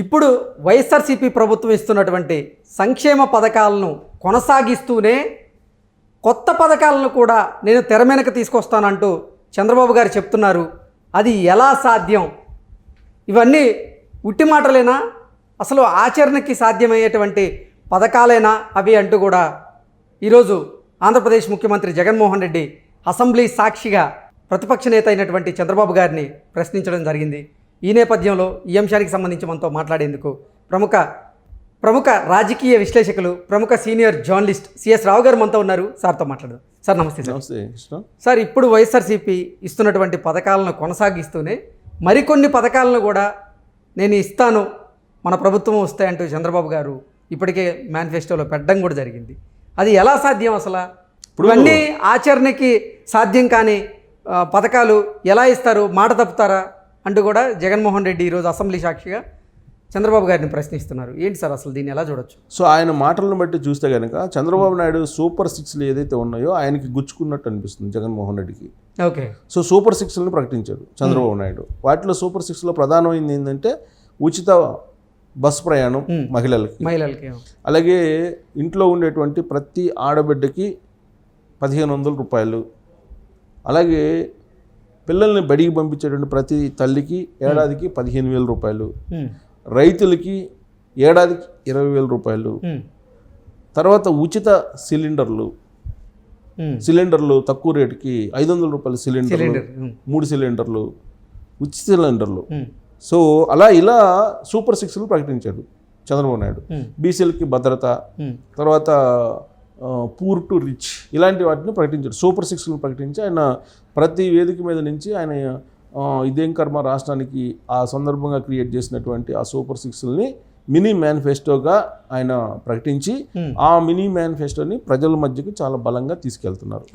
ఇప్పుడు వైఎస్ఆర్సీపీ ప్రభుత్వం ఇస్తున్నటువంటి సంక్షేమ పథకాలను కొనసాగిస్తూనే కొత్త పథకాలను కూడా నేను తెర మీదకి తీసుకొస్తానంటూ చంద్రబాబు గారు చెప్తున్నారు. అది ఎలా సాధ్యం? ఇవన్నీ ఉట్టి మాటలేనా? అసలు ఆచరణకి సాధ్యమయ్యేటువంటి పథకాలేనా? అవి అంటూ కూడా ఈరోజు ఆంధ్రప్రదేశ్ ముఖ్యమంత్రి జగన్మోహన్ రెడ్డి అసెంబ్లీ సాక్షిగా ప్రతిపక్ష నేత అయినటువంటి చంద్రబాబు గారిని ప్రశ్నించడం జరిగింది. ఈ నేపథ్యంలో ఈ అంశానికి సంబంధించి మనతో మాట్లాడేందుకు ప్రముఖ ప్రముఖ రాజకీయ విశ్లేషకులు ప్రముఖ సీనియర్ జర్నలిస్ట్ సిఎస్ రావు గారు మనతో ఉన్నారు. సార్తో మాట్లాడదాం. సార్ నమస్తే సార్. నమస్తే సార్ ఇప్పుడు వైఎస్ఆర్సీపీ ఇస్తున్నటువంటి పథకాలను కొనసాగిస్తూనే మరికొన్ని పథకాలను కూడా నేను ఇస్తాను మన ప్రభుత్వం వస్తాయంటూ చంద్రబాబు గారు ఇప్పటికే మేనిఫెస్టోలో పెట్టడం కూడా జరిగింది. అది ఎలా సాధ్యం అసలు? ఇవన్నీ ఆచరణకి సాధ్యం కాని పథకాలు ఎలా ఇస్తారు? మాట తప్పుతారా? అంటూ కూడా జగన్మోహన్ రెడ్డి ఈరోజు అసెంబ్లీ సాక్షిగా చంద్రబాబు గారిని ప్రశ్నిస్తున్నారు. ఏంటి సార్ అసలు దీన్ని ఎలా చూడొచ్చు? సో ఆయన మాటలను బట్టి చూస్తే కనుక చంద్రబాబు నాయుడు సూపర్ సిక్స్లు ఏదైతే ఉన్నాయో ఆయనకి గుచ్చుకున్నట్టు అనిపిస్తుంది జగన్మోహన్ రెడ్డికి. ఓకే. సో సూపర్ సిక్స్లను ప్రకటించాడు చంద్రబాబు నాయుడు. వాటిలో సూపర్ సిక్స్లో ప్రధానమైంది ఏంటంటే ఉచిత బస్ ప్రయాణం మహిళలకి. మహిళలకి అలాగే ఇంట్లో ఉండేటువంటి ప్రతి ఆడబిడ్డకి పదిహేను వందల రూపాయలు. అలాగే పిల్లల్ని బడికి పంపించేటువంటి ప్రతి తల్లికి ఏడాదికి పదిహేను వేల రూపాయలు. రైతులకి ఏడాదికి ఇరవై వేల రూపాయలు. తర్వాత ఉచిత సిలిండర్లు. సిలిండర్లు తక్కువ రేటుకి ఐదు వందల రూపాయల సిలిండర్లు సిలిండర్ మూడు సిలిండర్లు ఉచిత సిలిండర్లు. సో అలా ఇలా సూపర్ సిక్స్లు ప్రకటించాడు చంద్రబాబు నాయుడు. బీసీలకి భద్రత తర్వాత పూర్ టు రిచ్ ఇలాంటి వాటిని ప్రకటించాడు. సూపర్ సిక్స్లు ప్రకటించి ఆయన ప్రతి వేదిక మీద నుంచి ఆయన ఇదేం కర్మ రాష్ట్రానికి ఆ సందర్భంగా క్రియేట్ చేసినటువంటి ఆ సూపర్ సిక్స్ని మినీ మేనిఫెస్టోగా ఆయన ప్రకటించి Hmm. ఆ మినీ మేనిఫెస్టోని ప్రజల మధ్యకి చాలా బలంగా తీసుకెళ్తున్నారు.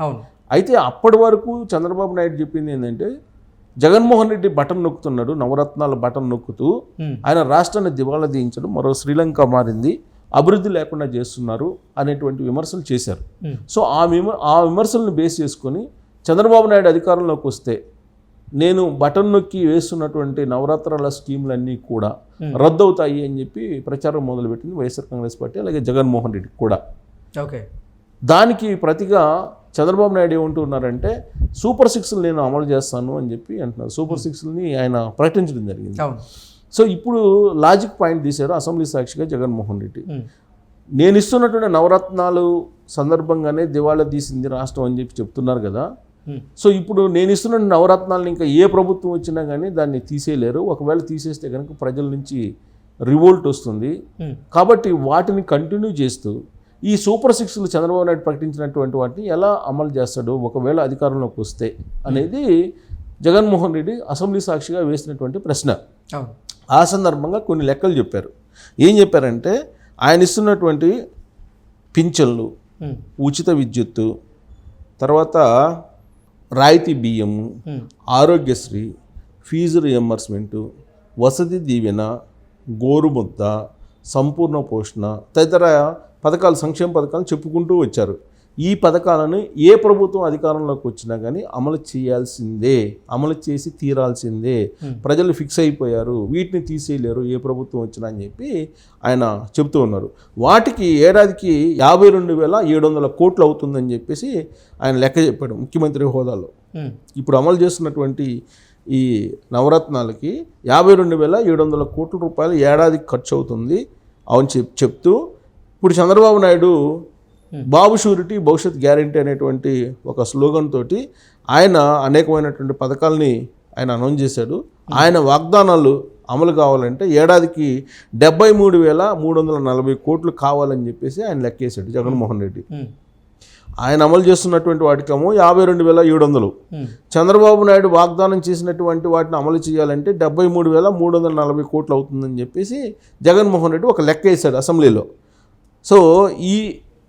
అయితే అప్పటి వరకు చంద్రబాబు నాయుడు చెప్పింది ఏంటంటే జగన్మోహన్ రెడ్డి బటన్ నొక్కుతున్నాడు నవరత్నాల బటన్ నొక్కుతూ ఉమ్, ఆయన రాష్ట్రాన్ని దివాలా తీయించడం మరో శ్రీలంక మారింది. అభివృద్ధి లేకుండా చేస్తున్నారు అనేటువంటి విమర్శలు చేశారు. సో ఆ విమ ఆ విమర్శలను బేస్ చేసుకొని చంద్రబాబు నాయుడు అధికారంలోకి వస్తే నేను బటన్ నొక్కి వేస్తున్నటువంటి నవరాత్రాల స్కీములన్నీ కూడా రద్దవుతాయి అని చెప్పి ప్రచారం మొదలుపెట్టింది వైఎస్ఆర్ కాంగ్రెస్ పార్టీ అలాగే జగన్మోహన్ రెడ్డి కూడా. ఓకే. దానికి ప్రతిగా చంద్రబాబు నాయుడు ఏమంటున్నారంటే సూపర్ సిక్స్లు నేను అమలు చేస్తాను అని చెప్పి అంటున్నారు. సూపర్ సిక్స్ని ఆయన ప్రకటించడం జరిగింది. సో ఇప్పుడు లాజిక్ పాయింట్ తీశారు అసెంబ్లీ సాక్షిగా జగన్మోహన్ రెడ్డి. నేను ఇస్తున్నటువంటి నవరత్నాలు సందర్భంగానే దివాళా తీసింది రాష్ట్రం అని చెప్పి చెప్తున్నారు కదా. సో ఇప్పుడు నేను ఇస్తున్న నవరత్నాలను ఇంకా ఏ ప్రభుత్వం వచ్చినా కానీ దాన్ని తీసేయలేరు. ఒకవేళ తీసేస్తే కనుక ప్రజల నుంచి రివోల్ట్ వస్తుంది. కాబట్టి వాటిని కంటిన్యూ చేస్తూ ఈ సూపర్ సిక్స్లు చంద్రబాబు నాయుడు ప్రకటించినటువంటి వాటిని ఎలా అమలు చేస్తాడు ఒకవేళ అధికారంలోకి వస్తే అనేది జగన్మోహన్ రెడ్డి అసెంబ్లీ సాక్షిగా వేసినటువంటి ప్రశ్న. ఆ సందర్భంగా కొన్ని లెక్కలు చెప్పారు. ఏం చెప్పారంటే ఆయన ఇస్తున్నటువంటి పింఛన్లు ఉచిత విద్యుత్తు తర్వాత రాయితీ బియ్యము ఉమ్, ఆరోగ్యశ్రీ ఫీజు రియంబర్స్మెంటు వసతి దీవెన గోరుముద్ద సంపూర్ణ పోషణ తదితర పథకాలు సంక్షేమ పథకాలు చెప్పుకుంటూ వచ్చారు. ఈ పథకాలను ఏ ప్రభుత్వం అధికారంలోకి వచ్చినా కానీ అమలు చేయాల్సిందే అమలు చేసి తీరాల్సిందే. ప్రజలు ఫిక్స్ అయిపోయారు వీటిని తీసేయలేరు ఏ ప్రభుత్వం వచ్చినా అని చెప్పి ఆయన చెబుతూ ఉన్నారు. వాటికి ఏడాదికి యాభై రెండు వేల ఏడు వందల కోట్లు అవుతుందని చెప్పేసి ఆయన లెక్క చెప్పాడు ముఖ్యమంత్రి హోదాలో. ఇప్పుడు అమలు చేస్తున్నటువంటి ఈ నవరత్నాలకి యాభై రెండు వేల ఏడు వందల కోట్ల రూపాయలు ఏడాదికి ఖర్చు అవుతుంది అవును చెప్ చెప్తూ ఇప్పుడు చంద్రబాబు నాయుడు బాబు షూరిటీ భవిష్యత్ గ్యారంటీ అనేటువంటి ఒక స్లోగన్ తోటి ఆయన అనేకమైనటువంటి పథకాలని ఆయన అనౌన్స్ చేశాడు. ఆయన వాగ్దానాలు అమలు కావాలంటే ఏడాదికి డెబ్బై మూడు వేల మూడు వందల నలభై కోట్లు కావాలని చెప్పేసి ఆయన లెక్కేశాడు జగన్మోహన్ రెడ్డి. ఆయన అమలు చేస్తున్నటువంటి వాటికేమో యాభై రెండు వేల ఏడు వందలు. చంద్రబాబు నాయుడు వాగ్దానం చేసినటువంటి వాటిని అమలు చేయాలంటే డెబ్బై మూడు వేల మూడు వందల నలభై కోట్లు అవుతుందని చెప్పేసి జగన్మోహన్ రెడ్డి ఒక లెక్క వేశాడు అసెంబ్లీలో. సో ఈ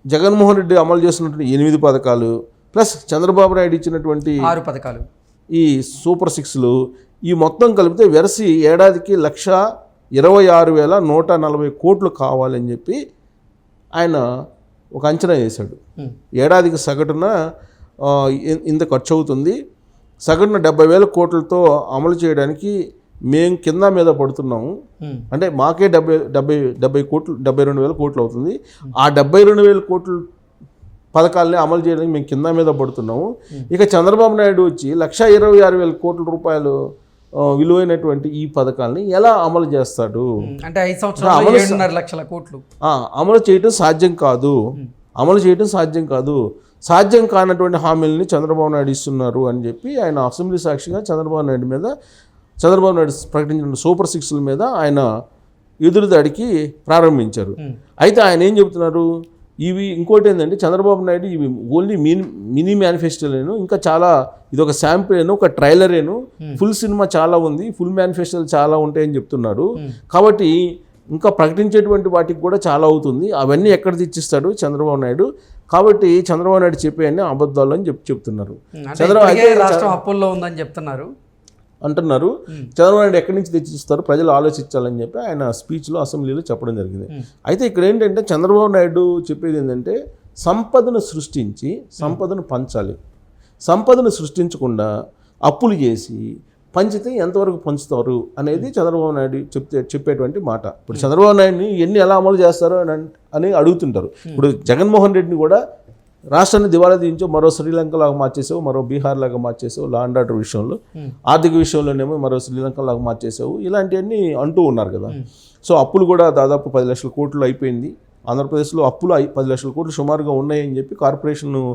జగన్మోహన్ రెడ్డి అమలు చేసినటువంటి ఎనిమిది పథకాలు ప్లస్ చంద్రబాబు నాయుడు ఇచ్చినటువంటి ఆరు పథకాలు. ఈ సూపర్ సిక్స్లు ఈ మొత్తం కలిపితే వెరసి ఏడాదికి లక్ష ఇరవై ఆరు వేల నూట నలభై కోట్లు కావాలని చెప్పి ఆయన ఒక అంచనా వేశాడు. ఏడాదికి సగటున ఇంత ఖర్చు అవుతుంది సగటున డెబ్బై వేల కోట్లతో అమలు చేయడానికి మేము కింద మీద పడుతున్నాము. అంటే మాకే డెబ్బై డెబ్బై డెబ్బై కోట్లు డెబ్బై రెండు వేల కోట్లు అవుతుంది. ఆ డెబ్బై రెండు వేల కోట్లు పథకాలని అమలు చేయడానికి మేము కింద మీద పడుతున్నాము. ఇక చంద్రబాబు నాయుడు వచ్చి లక్ష ఇరవై ఆరు వేల కోట్ల రూపాయలు విలువైనటువంటి ఈ పథకాలని ఎలా అమలు చేస్తాడు? అంటే ఐదు సంవత్సరాలు ఏడున్నర లక్షల కోట్లు. ఆ, అమలు చేయటం సాధ్యం కాదు. అమలు చేయటం సాధ్యం కాదు. సాధ్యం కానటువంటి హామీలని చంద్రబాబు నాయుడు ఇస్తున్నారు అని చెప్పి ఆయన అసెంబ్లీ సాక్షిగా చంద్రబాబు నాయుడు మీద చంద్రబాబు నాయుడు ప్రకటించిన సూపర్ సిక్స్ల మీద ఆయన ఎదురుదాడికి ప్రారంభించారు. అయితే ఆయన ఏం చెబుతున్నారు? ఇవి ఇంకోటి ఏంటంటే చంద్రబాబు నాయుడు ఇవి ఓన్లీ మినీ మినీ మేనిఫెస్టోలేను ఇంకా చాలా ఇది ఒక శాంపిల్ ఒక ట్రైలరేను ఫుల్ సినిమా చాలా ఉంది ఫుల్ మేనిఫెస్టోలు చాలా ఉంటాయని చెప్తున్నారు. కాబట్టి ఇంకా ప్రకటించేటువంటి వాటికి కూడా చాలా అవుతుంది. అవన్నీ ఎక్కడ తెచ్చిస్తాడు చంద్రబాబు నాయుడు? కాబట్టి చంద్రబాబు నాయుడు చెప్పేవన్నీ అబద్ధాలు అని చెప్పి చెప్తున్నారు. చంద్రబాబు రాష్ట్రం అప్పుల్లో ఉందని చెప్తున్నారు. అంటున్నారు. చంద్రబాబు నాయుడు ఎక్కడి నుంచి తెచ్చిస్తారు? ప్రజలు ఆలోచించాలని చెప్పి ఆయన స్పీచ్లో అసెంబ్లీలో చెప్పడం జరిగింది. అయితే ఇక్కడ ఏంటంటే చంద్రబాబు నాయుడు చెప్పేది ఏంటంటే సంపదను సృష్టించి సంపదను పంచాలి. సంపదను సృష్టించకుండా అప్పులు చేసి పంచితే ఎంతవరకు పంచుతారు అనేది చంద్రబాబు నాయుడు చెప్తే చెప్పేటువంటి మాట. ఇప్పుడు చంద్రబాబు నాయుడిని ఎన్ని ఎలా అమలు చేస్తారు అని అన్- అడుగుతుంటారు. ఇప్పుడు జగన్మోహన్ రెడ్డిని కూడా రాష్ట్రాన్ని దివాళా తీయించో మరో శ్రీలంక లాగా మార్చేసావు మరో బీహార్ లాగా మార్చేసావు లా అండ్ ఆర్డర్ విషయంలో. ఆర్థిక విషయంలోనేమో మరో శ్రీలంక లాగా మార్చేసావు. ఇలాంటివన్నీ అంటూ ఉన్నారు కదా. సో అప్పులు కూడా దాదాపు పది లక్షల కోట్లు అయిపోయింది. ఆంధ్రప్రదేశ్లో అప్పులు పది లక్షల కోట్లు సుమారుగా ఉన్నాయని చెప్పి కార్పొరేషన్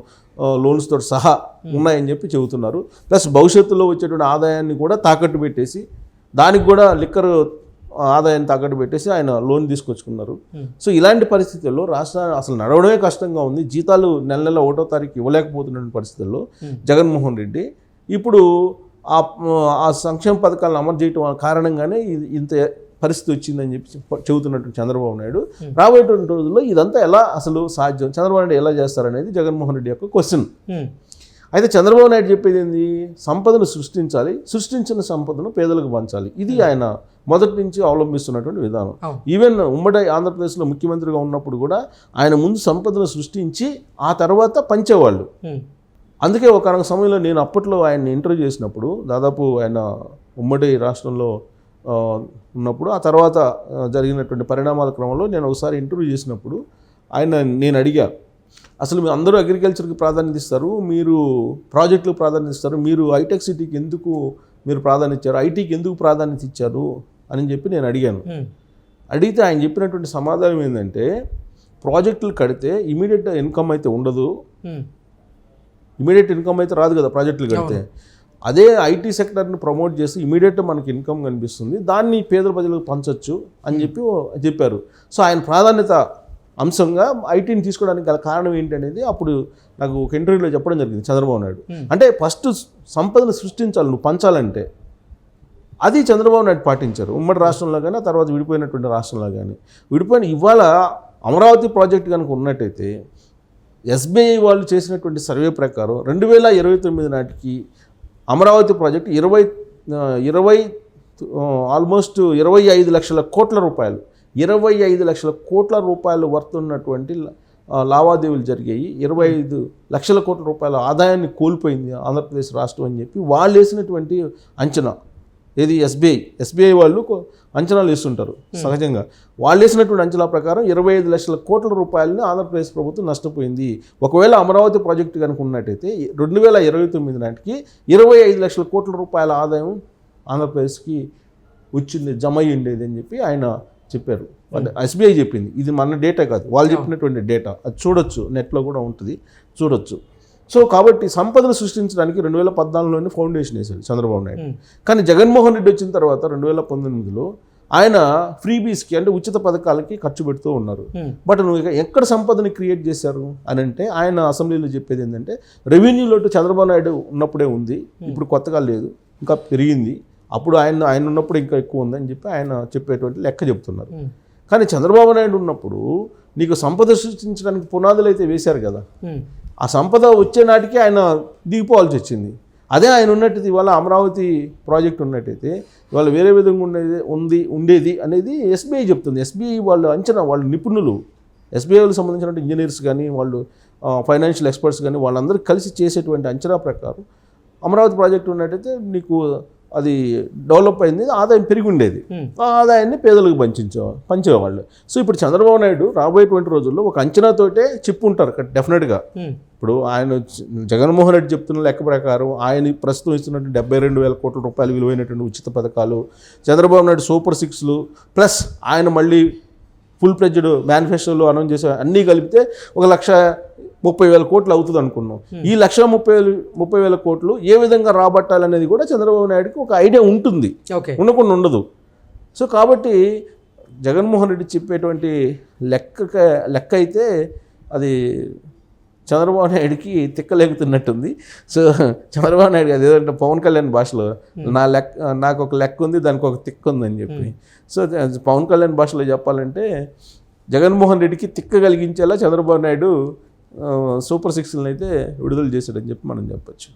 లోన్స్ తోటి సహా ఉన్నాయని చెప్పి చెబుతున్నారు. ప్లస్ భవిష్యత్తులో వచ్చేటువంటి ఆదాయాన్ని కూడా తాకట్టు పెట్టేసి దానికి కూడా లిక్కర్ ఆదాయాన్ని తాకట్టు పెట్టేసి ఆయన లోన్ తీసుకొచ్చుకున్నారు. సో ఇలాంటి పరిస్థితుల్లో రాష్ట్రాన్ని అసలు నడవడమే కష్టంగా ఉంది. జీతాలు నెల నెల ఒకటో తారీఖు ఇవ్వలేకపోతున్న పరిస్థితుల్లో జగన్మోహన్ రెడ్డి ఇప్పుడు ఆ ఆ సంక్షేమ పథకాలను అమలు చేయటం కారణంగానే ఇది ఇంత పరిస్థితి వచ్చిందని చెప్పి చెబుతున్నట్టు చంద్రబాబు నాయుడు రాబోయేటువంటి రోజుల్లో ఇదంతా ఎలా అసలు సాధ్యం? చంద్రబాబు నాయుడు ఎలా చేస్తారనేది జగన్మోహన్ రెడ్డి యొక్క క్వశ్చన్. అయితే చంద్రబాబు నాయుడు చెప్పేది ఏంది? సంపదను సృష్టించాలి సృష్టించిన సంపదను పేదలకు పంచాలి. ఇది ఆయన మొదటి నుంచి అవలంబిస్తున్నటువంటి విధానం. ఈవెన్ ఉమ్మడి ఆంధ్రప్రదేశ్లో ముఖ్యమంత్రిగా ఉన్నప్పుడు కూడా ఆయన ముందు సంపదను సృష్టించి ఆ తర్వాత పంచేవాళ్ళు. అందుకే ఒక సమయంలో నేను అప్పట్లో ఆయన్ని ఇంటర్వ్యూ చేసినప్పుడు దాదాపు ఆయన ఉమ్మడి రాష్ట్రంలో ఉన్నప్పుడు ఆ తర్వాత జరిగినటువంటి పరిణామాల క్రమంలో నేను ఒకసారి ఇంటర్వ్యూ చేసినప్పుడు ఆయన నేను అడిగా అసలు మీరు అందరూ అగ్రికల్చర్కి ప్రాధాన్యత ఇస్తారు మీరు ప్రాజెక్టులకు ప్రాధాన్యత ఇస్తారు మీరు హైటెక్ సిటీకి ఎందుకు మీరు ప్రాధాన్యత ఇచ్చారు ఐటీకి ఎందుకు ప్రాధాన్యత ఇచ్చారు అని చెప్పి నేను అడిగాను. అడిగితే ఆయన చెప్పినటువంటి సమాధానం ఏంటంటే ప్రాజెక్టులు కడితే ఇమీడియట్ ఇన్కమ్ అయితే ఉండదు. ఇమీడియట్ ఇన్కమ్ అయితే రాదు కదా ప్రాజెక్టులు కడితే. అదే ఐటీ సెక్టర్ని ప్రమోట్ చేసి ఇమీడియట్ మనకి ఇన్కమ్ కనిపిస్తుంది. దాన్ని పేద ప్రజలకు పంచొచ్చు అని చెప్పి చెప్పారు. సో ఆయన ప్రాధాన్యత అంశంగా ఐటీని తీసుకోవడానికి గల కారణం ఏంటనేది అప్పుడు నాకు ఒక ఇంటర్వ్యూలో చెప్పడం జరిగింది చంద్రబాబు నాయుడు. అంటే ఫస్ట్ సంపదను సృష్టించాలి నువ్వు పంచాలంటే. అది చంద్రబాబు నాయుడు పాటించారు. ఉమ్మడి రాష్ట్రంలో కానీ తర్వాత విడిపోయినటువంటి రాష్ట్రంలో కానీ విడిపోయిన ఇవాళ అమరావతి ప్రాజెక్ట్ కనుక ఉన్నట్టయితే ఎస్బీఐ వాళ్ళు చేసినటువంటి సర్వే ప్రకారం రెండు వేల ఇరవై తొమ్మిది నాటికి అమరావతి ప్రాజెక్ట్ ఇరవై ఇరవై ఆల్మోస్ట్ ఇరవై ఐదు లక్షల కోట్ల రూపాయలు ఇరవై ఐదు లక్షల కోట్ల రూపాయలు వర్త్ ఉన్నటువంటి ఆ, లావాదేవీలు జరిగాయి. ఇరవై ఐదు లక్షల కోట్ల రూపాయల ఆదాయాన్ని కోల్పోయింది ఆంధ్రప్రదేశ్ రాష్ట్రం అని చెప్పి వాళ్ళు వేసినటువంటి అంచనా. ఏది? ఎస్బీఐ. ఎస్బీఐ వాళ్ళు అంచనాలు వేస్తుంటారు సహజంగా. వాళ్ళు వేసినటువంటి అంచనా ప్రకారం ఇరవై ఐదు లక్షల కోట్ల రూపాయలని ఆంధ్రప్రదేశ్ ప్రభుత్వం నష్టపోయింది. ఒకవేళ అమరావతి ప్రాజెక్టు కనుక ఉన్నట్టయితే రెండు వేల ఇరవై తొమ్మిది నాటికి ఇరవై ఐదు లక్షల కోట్ల రూపాయల ఆదాయం ఆంధ్రప్రదేశ్కి వచ్చింది జమ అయ్యి ఉండేది అని చెప్పి ఆయన చెప్పారు. అంటే ఎస్బీఐ చెప్పింది. ఇది మన డేటా కాదు. వాళ్ళు చెప్పినటువంటి డేటా అది చూడొచ్చు. నెట్లో కూడా ఉంటుంది. చూడొచ్చు. సో కాబట్టి సంపదను సృష్టించడానికి రెండు వేల పద్నాలుగులోనే ఫౌండేషన్ వేశాడు చంద్రబాబు నాయుడు. కానీ జగన్మోహన్ రెడ్డి వచ్చిన తర్వాత రెండు వేల పంతొమ్మిదిలో ఆయన ఫ్రీబీస్కి అంటే ఉచిత పథకాలకి ఖర్చు పెడుతూ ఉన్నారు. బట్ నువ్వు ఇక ఎక్కడ సంపదని క్రియేట్ చేశారు? అని అంటే ఆయన అసెంబ్లీలో చెప్పేది ఏంటంటే రెవెన్యూ లోటు చంద్రబాబు నాయుడు ఉన్నప్పుడే ఉంది. ఇప్పుడు కొత్తగా లేదు. ఇంకా పెరిగింది. అప్పుడు ఆయన ఆయన ఉన్నప్పుడు ఇంకా ఎక్కువ ఉందని చెప్పి ఆయన చెప్పేటువంటి లెక్క చెప్తున్నారు. కానీ చంద్రబాబు నాయుడు ఉన్నప్పుడు నీకు సంపద సృష్టించడానికి పునాదులు అయితే వేశారు కదా. ఆ సంపద వచ్చే నాటికి ఆయన దిగిపోవాల్సి వచ్చింది. అదే ఆయన ఉన్నట్టు ఇవాళ అమరావతి ప్రాజెక్ట్ ఉన్నట్టయితే ఇవాళ వేరే విధంగా ఉండేది ఉంది ఉండేది అనేది ఎస్బీఐ చెప్తుంది. ఎస్బీఐ వాళ్ళు అంచనా వాళ్ళు నిపుణులు. ఎస్బీఐ వాళ్ళకి సంబంధించిన ఇంజనీర్స్ కానీ వాళ్ళు ఫైనాన్షియల్ ఎక్స్పర్ట్స్ కానీ వాళ్ళందరూ కలిసి చేసేటువంటి అంచనా ప్రకారం అమరావతి ప్రాజెక్ట్ ఉన్నట్టయితే నీకు అది డెవలప్ అయింది ఆదాయం పెరిగి ఉండేది. ఆ ఆదాయాన్ని పేదలకు పంచించే పంచేవాళ్ళు. సో ఇప్పుడు చంద్రబాబు నాయుడు రాబోయేటువంటి రోజుల్లో ఒక అంచనాతోటే చెప్పుంటారు డెఫినెట్గా. ఇప్పుడు ఆయన జగన్మోహన్ రెడ్డి చెప్తున్న లెక్క ప్రకారం ఆయన ప్రస్తుతం ఇస్తున్నట్టు డెబ్బై రెండు వేల కోట్ల రూపాయలు విలువైనటువంటి ఉచిత పథకాలు చంద్రబాబు నాయుడు సూపర్ సిక్స్లు ప్లస్ ఆయన మళ్ళీ ఫుల్ ప్లెడ్జ్డ్ మేనిఫెస్టోలో అనౌన్స్ చేసే అన్నీ కలిపితే ఒక లక్ష ముప్పై వేల కోట్లు అవుతుంది అనుకున్నాం. ఈ లక్ష ముప్పై వేలు ముప్పై వేల కోట్లు ఏ విధంగా రాబట్టాలనేది కూడా చంద్రబాబు నాయుడుకి ఒక ఐడియా ఉంటుంది. ఉండకుండా ఉండదు. సో కాబట్టి జగన్మోహన్ రెడ్డి చెప్పేటువంటి లెక్క లెక్క అయితే అది చంద్రబాబు నాయుడికి తిక్కలేగుతున్నట్టుంది. సో చంద్రబాబు నాయుడు అది ఏదంటే పవన్ కళ్యాణ్ భాషలో నా లెక్క నాకు ఒక లెక్క ఉంది దానికి ఒక తిక్క ఉందని చెప్పి. సో పవన్ కళ్యాణ్ భాషలో చెప్పాలంటే జగన్మోహన్ రెడ్డికి తిక్క కలిగించేలా చంద్రబాబు నాయుడు సూపర్ సిక్స్ని అయితే విడుదల చేశాడని చెప్పి మనం చెప్పొచ్చు.